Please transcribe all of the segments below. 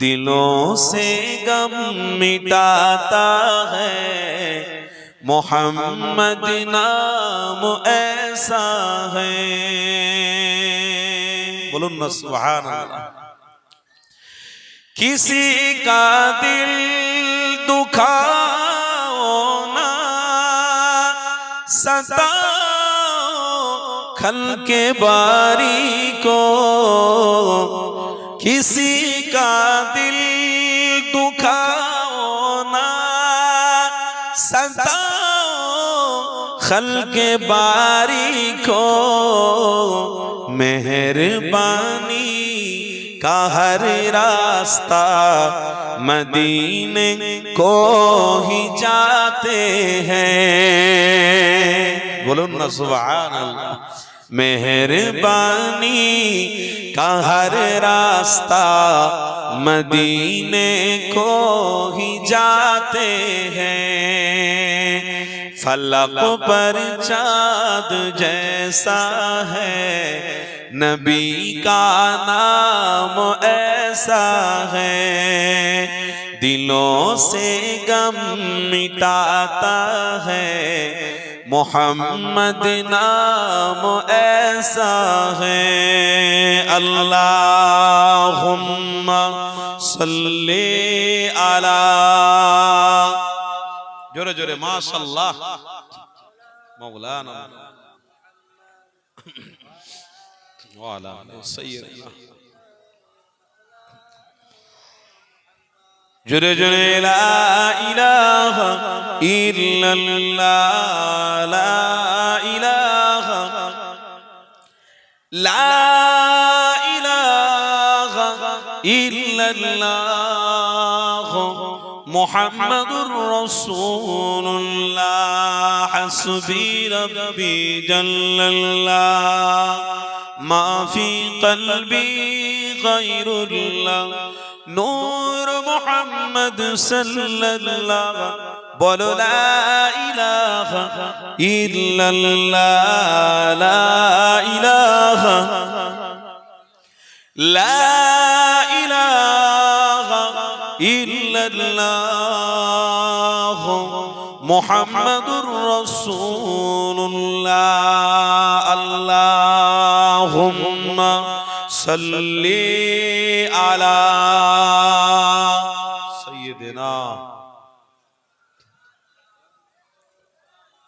دلوں سے غم مٹاتا ہے۔ محمد نام ایسا ہے۔ بولو سبحان اللہ۔ کسی کا دل دکھاؤنا ستا کھل کے باری کو۔ کسی کا دل دکھاؤنا ستاؤ خلق باری کو مہربانی کا ہر راستہ مدینے کو ہی جاتے ہیں۔ بولو نا سبحان اللہ۔ مہربانی کا ہر راستہ مدینے کو ہی جاتے ہیں۔ فلق پر چاند جیسا ہے، نبی کا نام ایسا ہے۔ دلوں سے غم مٹاتا ہے محمد نام ایسا ہے۔ اللہم صلی علی۔ جورے جورے ماشاءاللہ۔ مولانا۔ مولانا سیدنا جل جل لا إله إلا الله لا إله. لا إله إلا الله محمد رسول الله حسبي ربي جل الله. ما في قلبي غير الله. নূর মোহাম্মদ সাল্লাল্লাহ বলো লা ইলাহা ইল্লাল্লাহ লা ইলাহা লা ইলাহা ইল্লাল্লাহ মুহাম্মাদুর রাসূলুল্লাহ আল্লাহুম্মা صلی علی سیدنا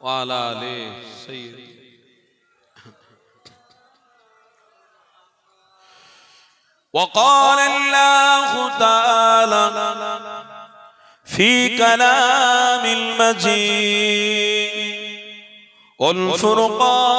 وعلا علی سيدنا. وقال الله تعالى في كلام المجيد والفرقان